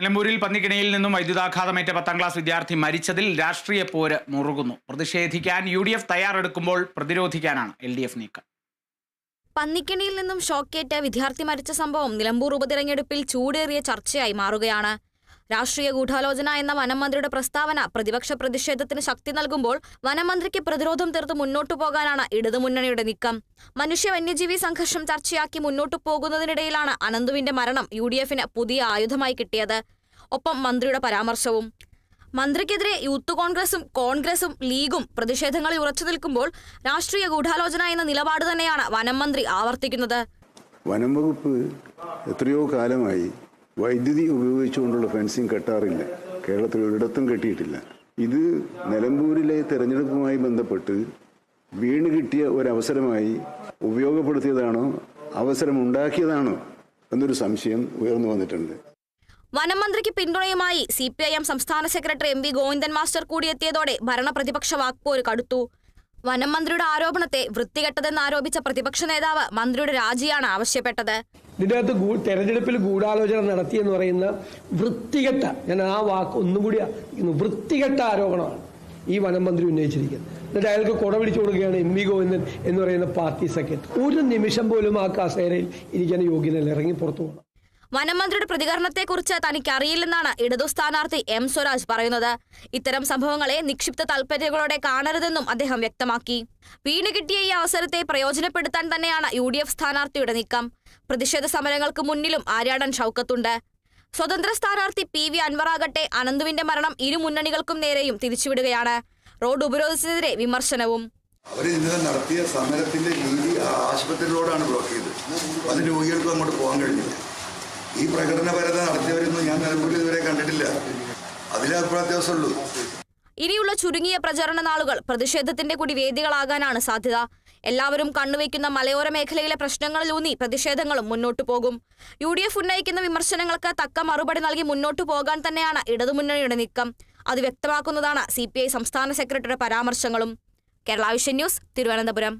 നിലമ്പൂരിൽ പന്നിക്കിണിയിൽ നിന്നും വൈദ്യുതാഘാതമേറ്റ പത്താം ക്ലാസ് വിദ്യാർത്ഥി മരിച്ചതിൽ രാഷ്ട്രീയ പോര് മുറുകുന്നു. പ്രതിഷേധിക്കാൻ യു ഡി എഫ് തയ്യാറെടുക്കുമ്പോൾ പ്രതിരോധിക്കാനാണ് എൽ ഡി എഫ് നീക്കം. പന്നിക്കിണിയിൽ നിന്നും ഷോക്കേറ്റ് വിദ്യാർത്ഥി മരിച്ച സംഭവം നിലമ്പൂർ ഉപതിരഞ്ഞെടുപ്പിൽ ചൂടേറിയ ചർച്ചയായി മാറുകയാണ്. രാഷ്ട്രീയ ഗൂഢാലോചന എന്ന വനംമന്ത്രിയുടെ പ്രസ്താവന പ്രതിപക്ഷ പ്രതിഷേധത്തിന് ശക്തി നൽകുമ്പോൾ വനംമന്ത്രിക്ക് പ്രതിരോധം തീർത്ത് മുന്നോട്ടു പോകാനാണ് ഇടതുമുന്നണിയുടെ നീക്കം. മനുഷ്യ വന്യജീവി സംഘർഷം ചർച്ചയാക്കി മുന്നോട്ടു പോകുന്നതിനിടയിലാണ് അനന്തുവിന്റെ മരണം യു പുതിയ ആയുധമായി കിട്ടിയത്. ഒപ്പം മന്ത്രിയുടെ പരാമർശവും. മന്ത്രിക്കെതിരെ യൂത്ത് കോൺഗ്രസും കോൺഗ്രസും ലീഗും പ്രതിഷേധങ്ങളിൽ ഉറച്ചു നിൽക്കുമ്പോൾ രാഷ്ട്രീയ ഗൂഢാലോചന എന്ന നിലപാട് തന്നെയാണ് വനം മന്ത്രി ആവർത്തിക്കുന്നത്. വനം വകുപ്പ് എത്രയോ കാലമായി വൈദ്യുതി ഉപയോഗിച്ചുകൊണ്ടുള്ള ഫെൻസിങ് കെട്ടാറില്ല. കേരളത്തിൽ ഒരിടത്തും കെട്ടിയിട്ടില്ല. ഇത് നിലമ്പൂരിലെ തെരഞ്ഞെടുപ്പുമായി ബന്ധപ്പെട്ട് വീണ് കിട്ടിയ ഒരവസരമായി ഉപയോഗപ്പെടുത്തിയതാണോ അവസരമുണ്ടാക്കിയതാണോ എന്നൊരു സംശയം ഉയർന്നു വന്നിട്ടുണ്ട്. വനമന്ത്രിക്ക് പിന്തുണയുമായി സി പി ഐ എം സംസ്ഥാന secretary M V Govindan master കൂടിയെത്തിയതോടെ ഭരണപ്രതിപക്ഷ വാക്പോര് കടുത്തു. വനം മന്ത്രിയുടെ ആരോപണത്തെ വൃത്തികെട്ടതെന്ന് ആരോപിച്ച പ്രതിപക്ഷ നേതാവ് മന്ത്രിയുടെ രാജിയാണ് ആവശ്യപ്പെട്ടത്. ഇതിന്റെ അകത്ത് തെരഞ്ഞെടുപ്പിൽ ഗൂഢാലോചന നടത്തിയെന്ന് പറയുന്ന വൃത്തികെട്ട ഞാൻ ആ വാക്ക് ഒന്നും കൂടി വൃത്തികെട്ട ആരോപണമാണ് ഈ വനം മന്ത്രി ഉന്നയിച്ചിരിക്കുന്നത്. എന്നിട്ട് അയാൾക്ക് കുട പിടിച്ചു കൊടുക്കുകയാണ് എം വി ഗോവിന്ദൻ എന്ന് പറയുന്ന പാർട്ടി സെക്രട്ടറി. ഒരു നിമിഷം പോലും ആ കസേരയിൽ ഇരിക്കാൻ യോഗ്യനല്ല ഇറങ്ങി പുറത്തു പോകണം. വനം മന്ത്രിയുടെ പ്രതികരണത്തെക്കുറിച്ച് തനിക്ക് അറിയില്ലെന്നാണ് ഇടതു സ്ഥാനാർത്ഥി എം സ്വരാജ് പറയുന്നത്. ഇത്തരം സംഭവങ്ങളെ നിക്ഷിപ്ത താൽപര്യങ്ങളോടെ കാണരുതെന്നും അദ്ദേഹം വ്യക്തമാക്കി. വീണ് കിട്ടിയ ഈ അവസരത്തെ പ്രയോജനപ്പെടുത്താൻ തന്നെയാണ് യു ഡി എഫ് സ്ഥാനാർത്ഥിയുടെ നീക്കം. പ്രതിഷേധ സമരങ്ങൾക്ക് മുന്നിലും ആര്യാടൻ ഷൌക്കത്തുണ്ട്. സ്വതന്ത്ര സ്ഥാനാർത്ഥി പി വി അൻവറാകട്ടെ അനന്തുവിന്റെ മരണം ഇരു മുന്നണികൾക്കും നേരെയും തിരിച്ചുവിടുകയാണ്. റോഡ് ഉപരോധിച്ചതിനെതിരെ വിമർശനവും. അവർ ഇന്നലെ നടത്തിയ സമരത്തിന്റെ രീതി ആശുപത്രി റോഡാണ് ബ്ലോക്ക് ചെയ്തത്. അതിന് രോഗികൾക്ക് അങ്ങോട്ട് പോകാൻ കഴിഞ്ഞില്ല. ഈ പ്രകടനപരത നടത്തിയവരൊന്നും ഞാൻ നിലമ്പൂരിൽ ഇതുവരെ കണ്ടിട്ടില്ല. അതിലേ അഭിപ്രായ വ്യത്യാസമുള്ളൂ ഇനിയുള്ള ചുരുങ്ങിയ പ്രചരണ നാളുകൾ പ്രതിഷേധത്തിന്റെ കൂടി വേദികളാകാനാണ് സാധ്യത. എല്ലാവരും കണ്ണുവയ്ക്കുന്ന മലയോര മേഖലയിലെ പ്രശ്നങ്ങളിലൂന്നി പ്രതിഷേധങ്ങളും മുന്നോട്ടു പോകും. യു ഡി എഫ് ഉന്നയിക്കുന്ന വിമർശനങ്ങൾക്ക് തക്ക മറുപടി നൽകി മുന്നോട്ടു പോകാൻ തന്നെയാണ് ഇടതുമുന്നണിയുടെ നീക്കം. അത് വ്യക്തമാക്കുന്നതാണ് സി സംസ്ഥാന സെക്രട്ടറിയുടെ പരാമർശങ്ങളും. Kerala vision news Thiruvananthapuram.